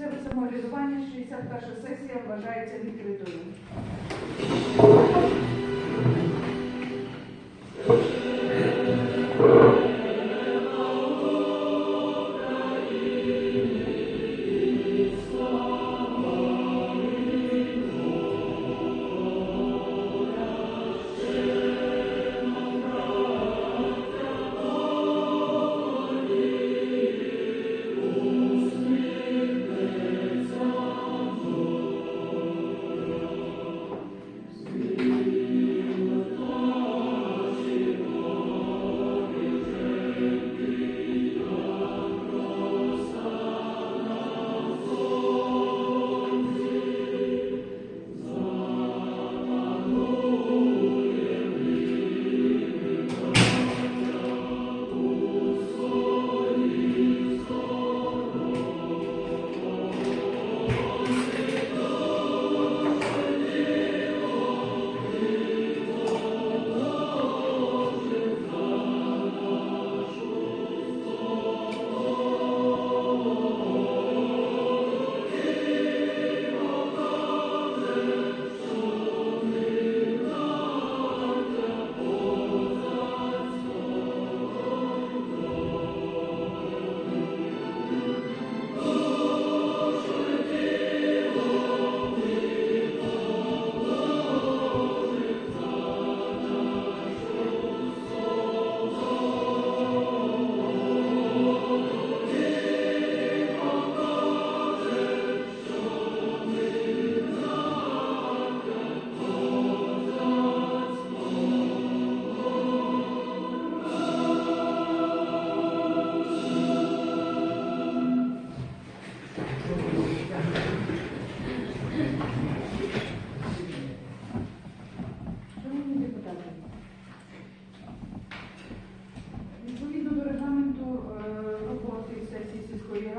місцеве самоврядування, 61 сесія вважається відкритою.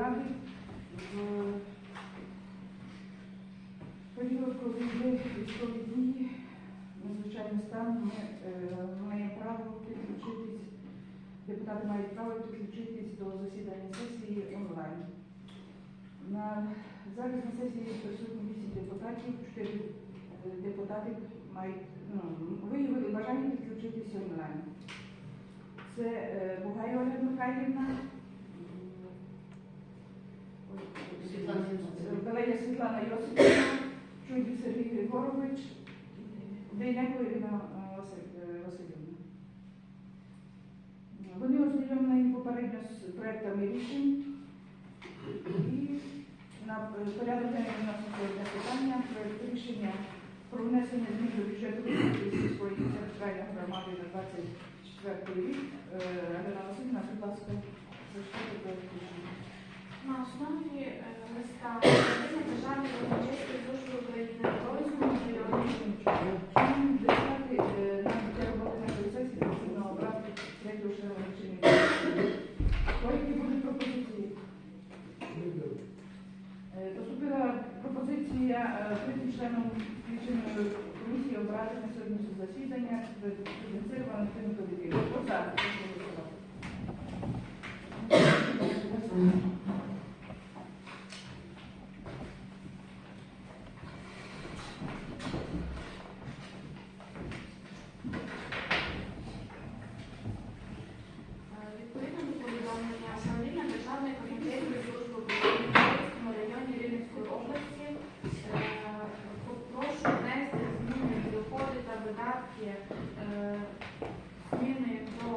Ради, в період, коли йде військові дії, надзвичайний стан, ми е, маємо право підключитись, депутати мають право підключитись до засідання сесії онлайн. На, зараз на сесії присутні 8 депутатів, 4 депутати мають ну, виявили бажання підключитися онлайн. Це е, Бугай Ольга Михайлівна, Світлана Йосипівна. Белея Світлана Йосипівна, Чудів Сергій Григорович, Дейнеко Ірина е, е, Василівна. Вони ознайомлені попередньо з проектами рішень і на порядок денний вноситься одне питання проект рішення про внесення змін до бюджету сільської територіальної громади на 24 рік. Е, Галина Васильівна, будь ласка, зачитайте проект рішення. На основі е, листа Управління Державної казначейської служби України в Гройському районі Шановні депутати, нам для роботи нашої сесії потрібно обрати третього члена рішення. Які будуть пропозиції? Е, Поступила пропозиція е, третім членом лічильної комісії обрати на сьогоднішнє засідання Кобяків. Хто за? Прошу голосувати. Е, Відповідно до повідомлення управління Державної казначейської служби України в Гройському районі Рівненської області е, прошу внести зміни в доходи та видатки е, зміни до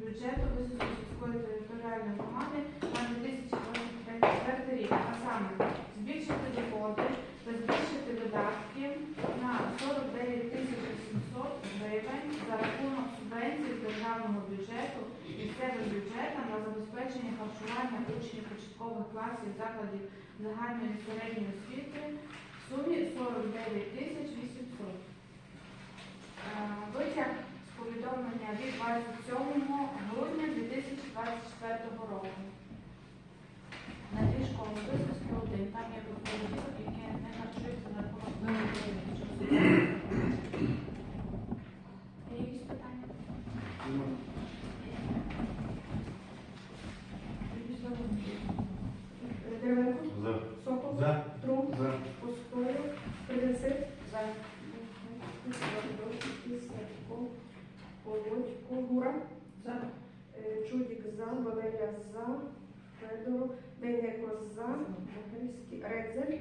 бюджету Висоцької сільської територіальної громади на 2024 рік, а саме збільшити доходи та збільшити видатки на 49 тисяч 800 гривень за рахунок субвенцій з державного бюджету місцевим бюджетам на забезпечення харчування учнів початкових класів закладів загальної середньої освіти в сумі 49 тисяч 800. Е, Витяг з повідомлення від 27 грудня 2024 року. На дві школи Висоцький один, там є виходить, яке не харчується на рахунок Деревенко. За. Трум. За. Поскорик. За. Задовський, Садко, За. Валерія за. Федоров. Дейнеко за. Могильський. Редзель.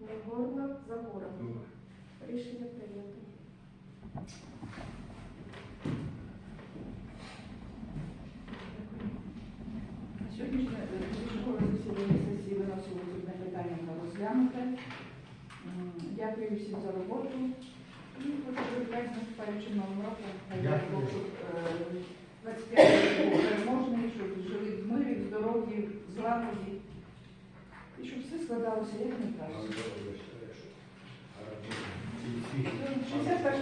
Негорна. Загора. Рішення прийнято. Виносило питання на розглянуте. Дякую всім за роботу. І хочу наступаючим новим роком. Дякую. Щоб, е, 25 рік був переможний, щоб жили в мирі, в здоров'ї, в злагоді. І щоб все складалося як найкраще. 61 сесія вважається закритою.